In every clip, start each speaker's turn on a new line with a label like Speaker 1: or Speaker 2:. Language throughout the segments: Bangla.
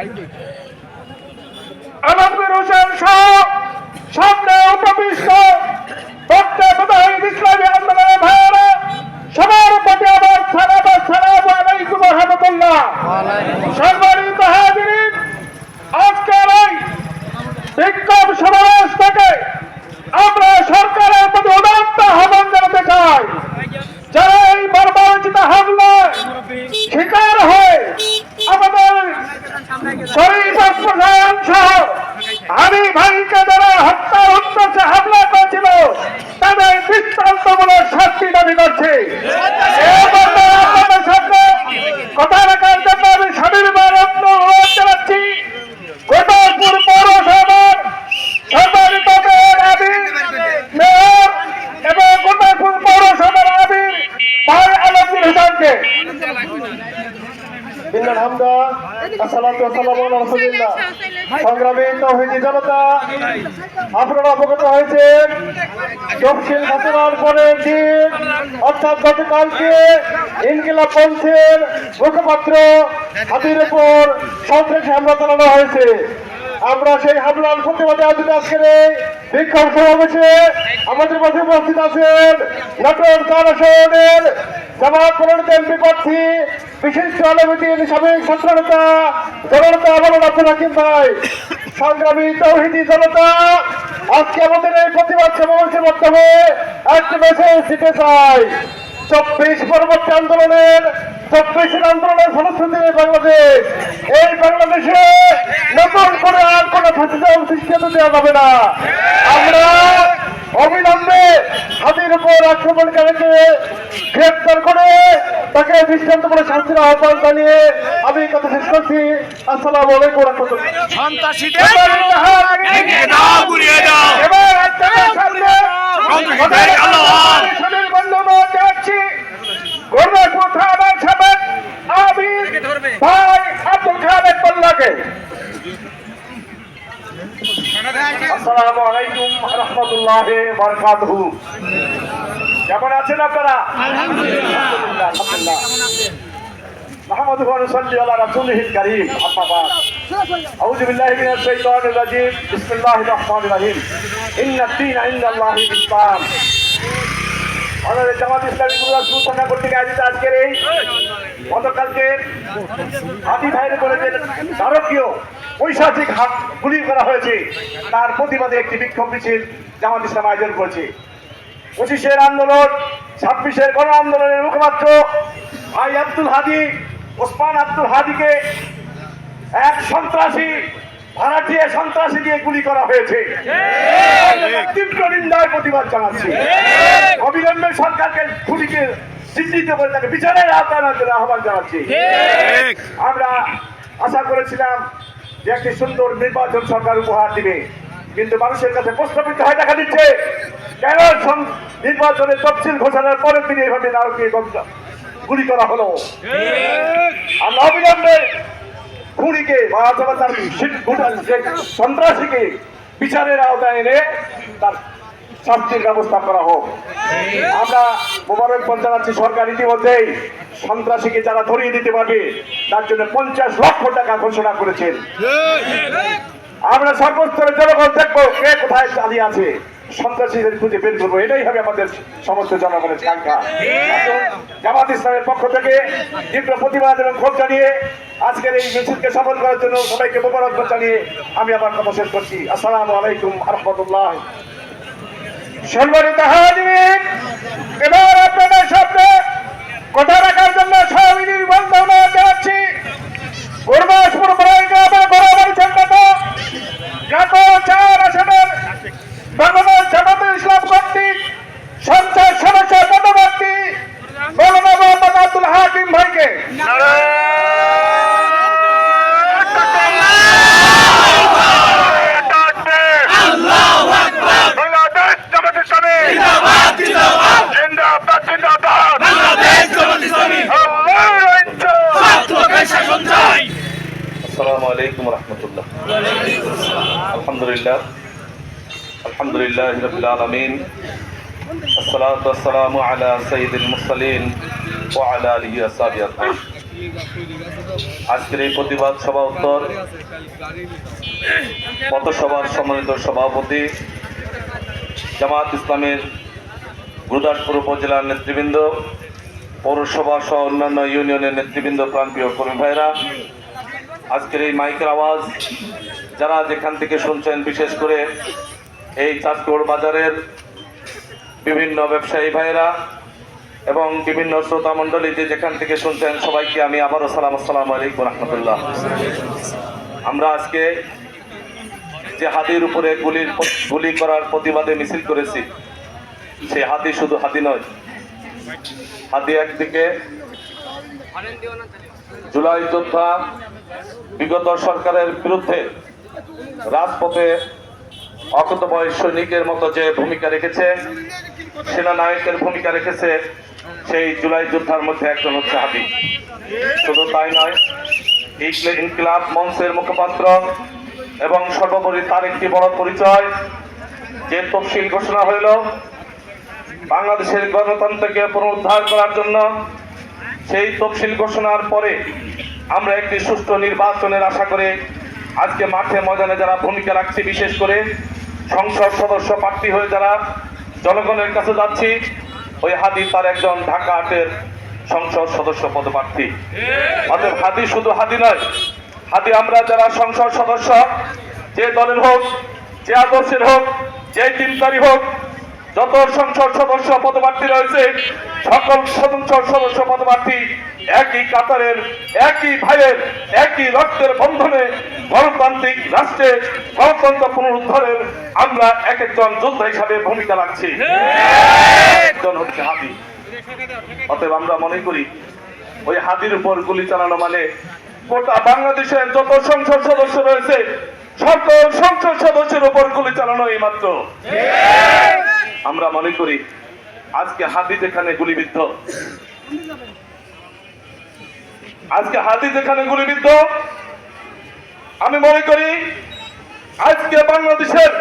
Speaker 1: আলমগীর আসসালাতু ওয়াসসালামু সংগ্রামী তৌহিদি জনতা আপনারা অবগত হয়েছেন দক্ষিণ ঘটনার পরের দিন অর্থাৎ গতকালকে ইনকিলাব পঞ্চের মুখপাত্র হাতির উপর সন্ত্রাসী হামলা চালানো হয়েছে। আমরা সেই হামলার প্রতিবাদে আজকে বিক্ষোভ সমাবেশে আমাদের মাঝে উপস্থিত আছেন নাটোর চার আসনের জামাত মনোনীত এমপি প্রার্থী, বিশিষ্ট আলমীর সাবেক ছাত্রনেতা জনতা আবরণ আব্দুল হাকিম ভাই, সংগ্রামী তৌহিদি জনতা। আজকে আমাদের এই প্রতিবাদ সমাবেশের মাধ্যমে একটি মেসেজ দিতে চাই। চব্বিশ পরবর্তী আন্দোলনের, চব্বিশের আন্দোলনের ফলশ্রুতি বাংলাদেশ। এই বাংলাদেশে নতুন করে আর কোন সৃষ্টি দেওয়া যাবে না। আমরা অবিলম্বে হাতির উপর আক্রমণকারীকে গ্রেপ্তার করে তাকে দৃষ্টান্ত করে শাস্তির আহ্বান জানিয়ে আমি কথা শেষ করছি। আসসালামু আলাইকুম রহমতুল্লাহ
Speaker 2: সন্ত্রাসীদের ভেঙে দাও গুড়িয়ে দাও
Speaker 1: এবার আপনাদের সামনে
Speaker 2: সন্ত্রাসীদের আল্লাহ
Speaker 1: স্বামীর বন্ধুবান জানাচ্ছি গর্বপুর থানার সাবেক আমির ভাই আব্দুল খালেদ মোল্লাকে আসসালামু আলাইকুম রহমতুল্লাহ বরকাতুহু কেমন আছেন আপনারা আলহামদুলিল্লাহ আলহামদুলিল্লাহ محمد هو نصلي على رسوله الكريم أما بعد أعوذ بالله من الشيطان الرجيم بسم الله الرحمن الرحيم إن الدين عند الله الإسلام আমাদের জামাত ইসলামী গুরুদাসপুর থানা কর্তৃক আয়োজিত আজকের এই গতকালকে হাতি ভাইয়ের করে যে নারকীয় ঐশাসিক হাত গুলি করা হয়েছে। তার প্রতিবাদে একটি বিক্ষোভ মিছিল জামাত ইসলাম আয়োজন করেছে। পঁচিশের আন্দোলন ছাব্বিশের গণ আন্দোলনের মুখপাত্র ভাই আব্দুল হাদি ওসমান আব্দুল হাদিকে এক সন্ত্রাসী ভাড়াটিয়া সন্ত্রাসী দিয়ে গুলি করা হয়েছে। তীব্র নিন্দায় প্রতিবাদ জানাচ্ছি। সরকারকে খুনিকে চিহ্নিত করে তাকে বিচারের আওতায় জন্য আহ্বান জানাচ্ছি। আমরা আশা করেছিলাম যে একটি সুন্দর নির্বাচন সরকার উপহার দিবে। কিন্তু মানুষের কাছে প্রশ্নবিদ্ধ হয় দেখা দিচ্ছে কেন নির্বাচনের তফসিল ঘোষণার পরের দিনে এভাবে নারকীয় গুলি করা হলো? আমরা অবিলম্বে খুনিকে বা অথবা তার সন্ত্রাসীকে বিচারের আওতায় এনে তার শাস্তির ব্যবস্থা করা হোক। আমরা মোবারক জানাচ্ছি সরকার ইতিমধ্যেই সন্ত্রাসীকে যারা ধরিয়ে দিতে পারবে, তার জন্য পঞ্চাশ লক্ষ টাকা ঘোষণা করেছেন। আমরা সর্বস্তরের জনগণ দেখব কে কোথায় চালিয়ে আছে। সন্ত্রাসীদের খুঁজে বের করব, এটাই হবে আমাদের সমস্ত জনগণের এখন জামাত ইসলামের পক্ষ থেকে তীব্র প্রতিবাদ এবং ক্ষোভ জানিয়ে আজকের এই মিছিলকে সফল করার জন্য সবাইকে মোবারকবাদ জানিয়ে আমি আমার কথা শেষ করছি। আসসালামু আলাইকুম রহমতুল্লাহ সম্মানিত হাজির এবার আপনাদের সামনে কথা রাখার জন্য সহবিনীর বন্ধ জানাচ্ছি। গুরদাসপুর
Speaker 3: আজকের এই প্রতিবাদ সভা উত্তর। পথসভার সম্মানিত সভাপতি জামাত ইসলামের গুরুদাসপুর উপজেলার নেতৃবৃন্দ, পৌরসভা সহ অন্যান্য ইউনিয়নের নেতৃবৃন্দ প্রান্তীয় কর্মী ভাইরা আজকের এই মাইকের আওয়াজ, যারা যেখান থেকে শুনছেন, বিশেষ করে এই চাঁদপুর বাজারের বিভিন্ন ব্যবসায়ী ভাইরা এবং বিভিন্ন শ্রোতা মণ্ডলী যে যেখান থেকে শুনছেন সবাইকে আমি আবারও সালাম, আসসালামু আলাইকুম রহমতুল্লাহ। আমরা আজকে যে হাতির উপরে গুলির গুলি করার প্রতিবাদে মিছিল করেছি, সেই হাতি শুধু হাতি নয়। হাতি একদিকে জুলাই যোদ্ধা বিগত সরকারের বিরুদ্ধে রাজপথে অকতবয় সৈনিকের মতো যে ভূমিকা রেখেছে, সেনানায়কের ভূমিকা রেখেছে সেই জুলাই যোদ্ধার মধ্যে একজন হচ্ছে হাতি শুধু তাই নয় ইনকিলাব মঞ্চের মুখপাত্র এবং সর্বোপরি তার একটি বড় পরিচয়, যে তফসিল ঘোষণা হইল, বাংলাদেশের গণতন্ত্রকে পুনরুদ্ধার করার জন্য সেই তফসিল ঘোষণার পরে আমরা একটি সুষ্ঠু নির্বাচনের আশা করে আজকে মাঠে ময়দানে যারা ভূমিকা রাখছি, বিশেষ করে সংসদ সদস্য প্রার্থী হয়ে যারা জনগণের কাছে যাচ্ছি, ওই হাদি তার একজন ঢাকা আটের সংসদ সদস্য পদ পদপ্রার্থী। অতএব হাদি শুধু হাদি নয়, হাদি আমরা যারা সংসদ সদস্য, যে দলের হোক, যে আদর্শের হোক, যে চিন্তারই হোক, যত সংসদ সদস্য পদপ্রার্থী রয়েছে, সকল সংসদ সদস্য পদপ্রার্থী একই কাতারের, একই ভাইয়ের, একই রক্তের বন্ধনে গণতান্ত্রিক রাষ্ট্রে গণতন্ত্র পুনরুদ্ধারের আমরা এক একজন যোদ্ধা হিসাবে ভূমিকা রাখছি। একজন হচ্ছে হাদি। অতএব আমরা মনে করি, ওই হাদির উপর গুলি চালানো মানে গোটা বাংলাদেশের যত সংসদ সদস্য রয়েছে, সকল সংসদ সদস্যের উপর গুলি চালানো এই মাত্র আমরা মনে করি, আজকে হাদি যেখানে গুলিবিদ্ধ আজকে হাদি যেখানে গুলিবিদ্ধ আমি মনে করি আজকে বাংলাদেশের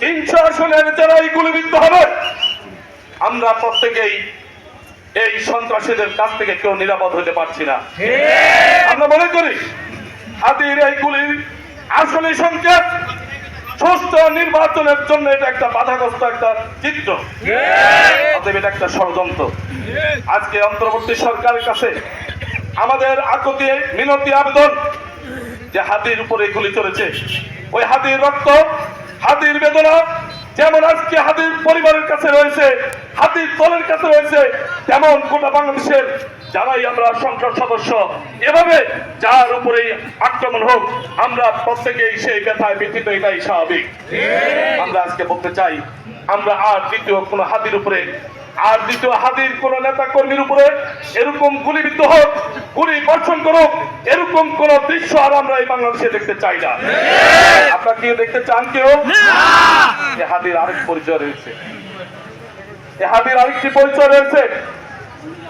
Speaker 3: তিনশো আসনের যারা এই গুলিবিদ্ধ হবে আমরা প্রত্যেকেই এই সন্ত্রাসীদের কাছ থেকে কেউ নিরাপদ হতে পারছি না। আমরা মনে করি হাতির এই গুলির আসলে সংকেত সুস্থ নির্বাচনের জন্য এটা একটা বাধাগ্রস্ত একটা চিত্র। অতএব এটা একটা ষড়যন্ত্র। আজকে অন্তর্বর্তী সরকারের কাছে আমাদের আকতি, মিনতি, আবেদন যে হাতির উপরে গুলি চলেছে। ওই হাতির রক্ত, হাতির বেদনা যেমন আজকে হাতির পরিবারের কাছে রয়েছে, হাতির দলের কাছে রয়েছে, তেমন গোটা বাংলাদেশের যারাই আমরা সংসদ সদস্য, এভাবে যার উপরেই আক্রমণ হোক, আমরা প্রত্যেকেই সেই ব্যথায় ব্যথিত এটাই স্বাভাবিক। আমরা আজকে বলতে চাই, আমরা আর দ্বিতীয় কোনো হাতির উপরে, আর দ্বিতীয় হাতির কোন নেতা কর্মীর উপরে এরকম গুলিবিদ্ধ হোক গুলি বর্ষণ করুক এরকম কোন দৃশ্য আর আমরা এই বাংলাদেশে দেখতে চাই না। আপনারা কেউ দেখতে চান কেউ? এ হাতির আরেক পরিচয় রয়েছে। এ হাতির আরেকটি পরিচয় রয়েছে।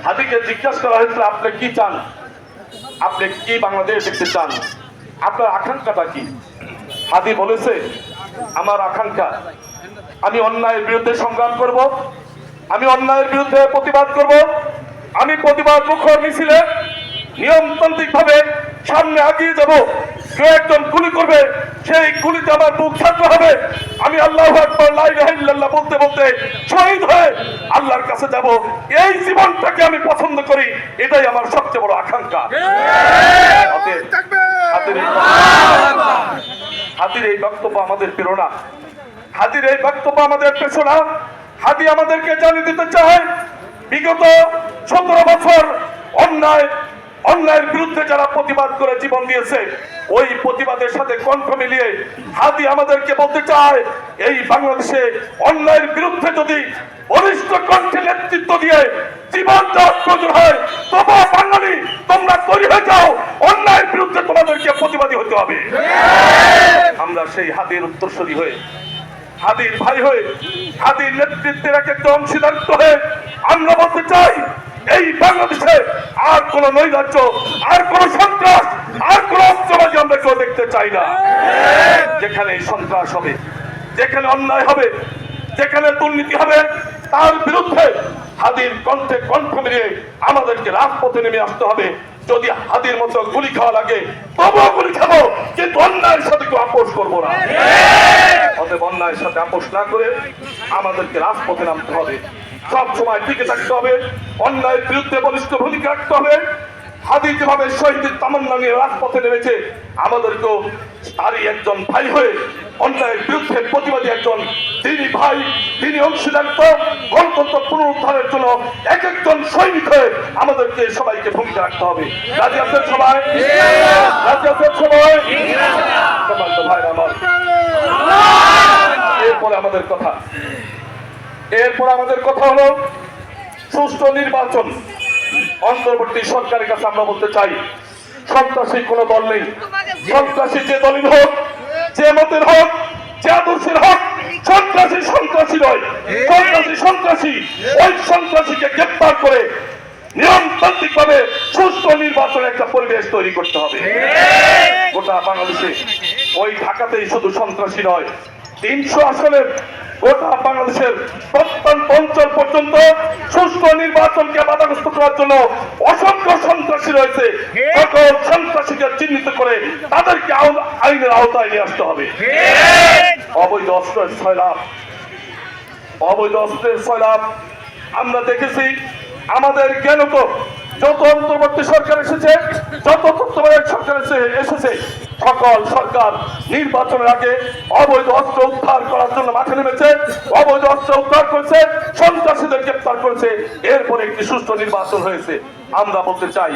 Speaker 3: হাদিকে জিজ্ঞাসা করা হয়েছিল আপনি কি চান? আপনি কি বাংলাদেশ দেখতে চান? আপনার আকাঙ্ক্ষাটা কি? হাদি বলেছে আমার আকাঙ্ক্ষা আমি অন্যায়ের বিরুদ্ধে সংগ্রাম করব আমি অন্যায়ের বিরুদ্ধে প্রতিবাদ করব আমি প্রতিবাদ মুখর মিছিলে নিয়মতান্ত্রিক ভাবে সামনে আগিয়ে যাব। কেউ একজন গুলি করবে, সেই গুলিতে আমার বুক ছাত্র হবে। আমি আল্লাহ আকবর, লা বলতে বলতে শহীদ হয়ে আল্লাহর কাছে যাব। এই জীবনটাকে আমি পছন্দ করি, এটাই আমার সবচেয়ে বড় আকাঙ্ক্ষা। হাতির এই বক্তব্য আমাদের প্রেরণা। হাতির এই বক্তব্য আমাদের পেছনা হাতি আমাদেরকে জানিয়ে দিতে চায়, বিগত সতেরো বছর অন্যায় অন্যায়ের বিরুদ্ধে যারা প্রতিবাদ করে জীবন দিয়েছে, ওই প্রতিবাদের সাথে কণ্ঠ মিলিয়ে হাতি আমাদেরকে বলতে চায়, এই বাংলাদেশে অন্যায়ের বিরুদ্ধে যদি বলিষ্ঠ কণ্ঠে নেতৃত্ব দিয়ে জীবন দেওয়ার হয় তবুও বাঙালি, তোমরা তৈরি হয়ে যাও, অন্যায়ের বিরুদ্ধে তোমাদেরকে প্রতিবাদী হতে হবে। আমরা সেই হাতির উত্তরসূরি হয়ে, হাদির ভাই হয়ে, হাদির নেতৃত্বের এক একটা অংশীদারিত্ব হয়ে আমরা বলতে চাই, এই বাংলাদেশে আর কোন নৈরাজ্য, আর কোন সন্ত্রাস, আর কোন অস্ত্রবাজি আমরা কেউ দেখতে চাই না। যেখানে সন্ত্রাস হবে, যেখানে অন্যায় হবে, যেখানে দুর্নীতি হবে, তার বিরুদ্ধে হাদির কণ্ঠে কণ্ঠ মিলিয়ে আমাদেরকে রাজপথে নেমে আসতে হবে। যদি হাতির মতো গুলি খাওয়া লাগে তবুও গুলি খাব, কিন্তু অন্যায়ের সাথে কেউ আপোষ করব না। অতএব অন্যায়ের সাথে আপোষ না করে আমাদেরকে রাজপথে নামতে হবে। সব সময় টিকে থাকতে হবে, অন্যায়ের বিরুদ্ধে বলিষ্ঠ ভূমিকা রাখতে হবে। হাদি যেভাবে শহীদের তামান্না নিয়ে রাজপথে নেমেছে, আমাদেরকেও তারই একজন ভাই হয়ে, অন্যায়ের বিরুদ্ধে প্রতিবাদী একজন তিনি ভাই তিনি অংশীদার গণতন্ত্র পুনরুদ্ধারের জন্য এক একজন সৈনিক হয়ে আমাদেরকে সবাইকে ভূমিকা রাখতে হবে। রাজি আছেন সবাই? রাজি আছেন সবাই? সবাই তো ভাই আমার। এরপরে আমাদের কথা। এরপর আমাদের কথা হলো, সুষ্ঠু নির্বাচন। অন্তর্বর্তী সরকারের কাছে আমরা বলতে চাই, সন্ত্রাসী কোনো দল নেই। সন্ত্রাসী যে দলই হোক, যে মতের হোক, যে আদর্শের হোক, সন্ত্রাসী সন্ত্রাসী নয়। সন্ত্রাসী সন্ত্রাসী, ওই সন্ত্রাসীকে গ্রেপ্তার করে নিয়মতান্ত্রিক ভাবে সুষ্ঠু নির্বাচনের একটা পরিবেশ তৈরি করতে হবে। গোটা বাংলাদেশে, ওই ঢাকাতেই শুধু সন্ত্রাসী নয়, তিনশো আসনের গোটা বাংলাদেশের প্রত্যন্ত অঞ্চল পর্যন্ত সুষ্ঠু নির্বাচনকে বাধাগ্রস্ত করার জন্য অসংখ্য সন্ত্রাসী রয়েছে। সকল সন্ত্রাসীকে চিহ্নিত করে তাদেরকে আইনের আওতায় নিয়ে আসতে হবে। অবৈধ অস্ত্রের ছয়লাভ। অবৈধ অস্ত্রের ছয়লাভ আমরা দেখেছি। আমাদের জ্ঞানত যত অন্তর্বর্তী সরকার এসেছে, যত তত্ত্বাবধায়ক সরকার এসে- এসেছে, সকল সরকার নির্বাচনের আগে অবৈধ অস্ত্র উদ্ধার করার জন্য মাঠে নেমেছে, অবৈধ অস্ত্র উদ্ধার করেছে, সন্ত্রাসীদের গ্রেপ্তার করেছে, এরপরে একটি সুষ্ঠু নির্বাচন হয়েছে। আমরা বলতে চাই,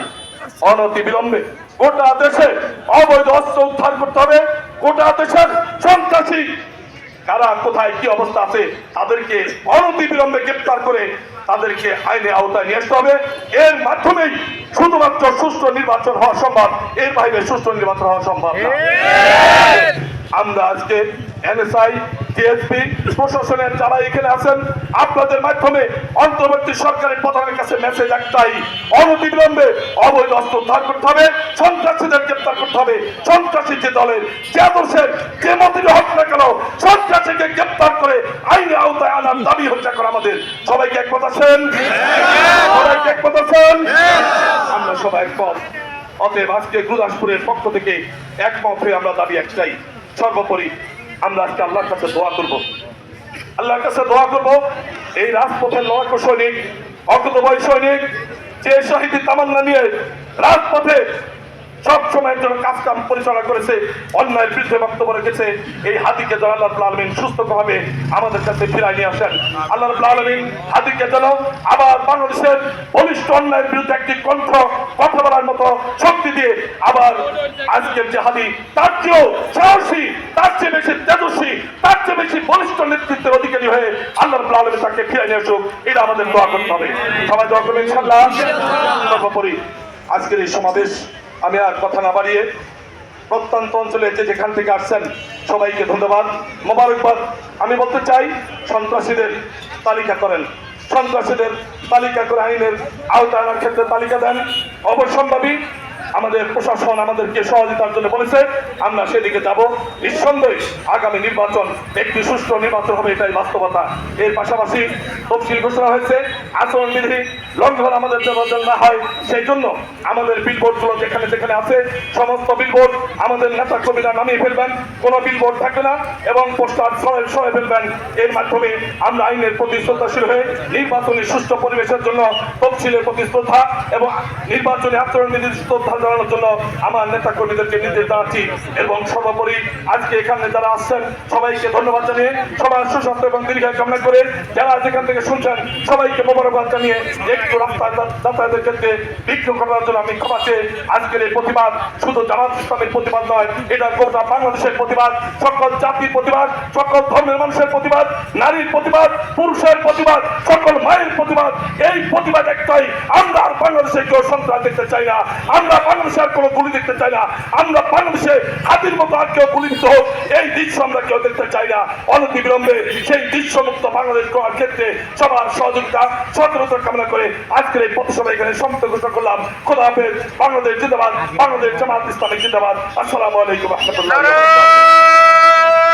Speaker 3: অনতি বিলম্বে গোটা দেশে অবৈধ অস্ত্র উদ্ধার করতে হবে। গোটা দেশের সন্ত্রাসী, কারা, কোথায়, কি অবস্থা আছে, তাদেরকে অনতি বিলম্বে গ্রেপ্তার করে তাদেরকে আইনে আওতায় নিয়ে আসতে হবে। এর মাধ্যমেই শুধুমাত্র সুস্থ নির্বাচন হওয়া সম্ভব। এর বাইরে সুস্থ নির্বাচন হওয়া সম্ভব না। আমরা আজকে এনএসআই টিএসপি প্রশাসনের যারা এখানে আছেন, আপনাদের মাধ্যমে অন্তর্বর্তী সরকারের প্রধানের কাছে মেসেজ একটাই, অনতিবিলম্বে অবৈধ অস্ত্র উদ্ধার করতে হবে, সন্ত্রাসীদের গ্রেপ্তার করতে হবে, সন্ত্রাসী যে দলের, যে আদর্শের, যে মতির হোক না কেন, সন্ত্রাসীকে গ্রেপ্তার করে আইনে আওতায় আনার দাবি হচ্ছে এখন আমাদের। সবাইকে একমত আছেন? সবাইকে একমত আছেন? আমরা সবাই একমত। অতএব আজকে গুরুদাসপুরের পক্ষ থেকে একমত হয়ে আমরা দাবি একটাই, সর্বোপরি আমরা আজকে আল্লাহর কাছে দোয়া করব। আল্লাহর কাছে দোয়া করব। এই রাজপথের লড়াকু সৈনিক অজ্ঞতবয় সৈনিক, যে শহীদ তামান্না নিয়ে রাজপথে সব সময়ের জন্য কাজ কাম পরিচালনা করেছে, অন্যায়ের বিরুদ্ধে বক্তব্য রেখেছে। এই হাতিকে যেন আল্লাহ আলমিন সুস্থভাবে আমাদের কাছে ফিরাই নিয়ে আসেন। আল্লাহ আলমিন হাতিকে যেন আবার বাংলাদেশের বলিষ্ঠ অন্যায়ের বিরুদ্ধে একটি কণ্ঠ কথা বলার মতো শক্তি দিয়ে আবার আজকের যে হাতি তার চেয়েও সাহসী, তার চেয়ে বেশি তেজস্বী, তার চেয়ে বেশি বলিষ্ঠ নেতৃত্বের অধিকারী হয়ে আল্লাহ আলমিন তাকে ফিরাই নিয়ে আসুক। এটা আমাদের দোয়া করতে হবে। সবাই দোয়া করবেন ইনশাআল্লাহ। সর্বোপরি আজকের এই সমাবেশ আমি আর কথা না বাড়িয়ে প্রত্যন্ত অঞ্চলে যে যেখান থেকে আসছেন, সবাইকে ধন্যবাদ। মোবারকবাদ। আমি বলতে চাই, সন্ত্রাসীদের তালিকা করেন। সন্ত্রাসীদের তালিকা করে আইনের আওতায় আনার ক্ষেত্রে তালিকা দেন। অবশ্যম্ভাবী আমাদের প্রশাসন আমাদেরকে সহযোগিতার জন্য বলেছে, আমরা সেদিকে যাব। নিঃসন্দেহে আগামী নির্বাচন একটি সুষ্ঠু নির্বাচন হবে, এটাই বাস্তবতা। এর পাশাপাশি তফসিল ঘোষণা হয়েছে, আচরণবিধি লঙ্ঘন আমাদের যেন না হয়, সেই জন্য আমাদের বিলবোর্ডগুলো যেখানে যেখানে আছে, সমস্ত বিলবোর্ড আমাদের নেতা কর্মীরা নামিয়ে ফেলবেন, কোনো বিলবোর্ড থাকবে না, এবং পোস্টার সরাই সরাই ফেলবেন। এর মাধ্যমে আমরা আইনের প্রতি শ্রদ্ধাশীল হয়ে নির্বাচনী সুষ্ঠু পরিবেশের জন্য তফসিলের প্রতি শ্রদ্ধা এবং নির্বাচনী আচরণবিধির শ্রদ্ধা জানানোর জন্য আমার নেতা কর্মীদেরকে নির্দেশ জানাচ্ছি এবং সর্বোপরি আজকে এখানে যারা আসছেন, সবাইকে ধন্যবাদ জানিয়ে সবার সুস্বাস্থ্য এবং দীর্ঘায় কামনা করে যারা যেখান থেকে শুনছেন, সবাইকে মোবারকবাদ জানিয়ে একটু রাস্তায় যাতায়াতের ক্ষেত্রে বিক্ষোভ করার জন্য আমি ক্ষমা চেয়ে আজকের এই প্রতিবাদ শুধু জামাত ইসলামের প্রতিবাদ নয়, এটা গোটা বাংলাদেশের প্রতিবাদ, সকল জাতির প্রতিবাদ, সকল ধর্মের মানুষের প্রতিবাদ, নারীর প্রতিবাদ, পুরুষের প্রতিবাদ, সকল মায়ের প্রতিবাদ, এই প্রতিবাদ একটাই। আমরা আর বাংলাদেশে কেউ সন্ত্রাস দেখতে চাই না। আমরা বাংলাদেশে কোনো গুলি দেখতে চাই না। আমরা বাংলাদেশে হাতির মতো আর কেউ গুলিবিদ্ধ হোক, এই দৃশ্য আমরা কেউ দেখতে চাই না। অনতি বিলম্বে সেই দৃশ্যমুক্ত বাংলাদেশ করার ক্ষেত্রে সবার সহযোগিতা সতর্কতা কামনা করে আজকের এই পথসভা এখানে সমাপ্ত ঘোষণা করলাম। খোদা হাফেজ, বাংলাদেশ জিন্দাবাদ, বাংলাদেশ জামাত ইসলামিক জিন্দাবাদ। আসসালামু আলাইকুম, রহমতুল্লাহ।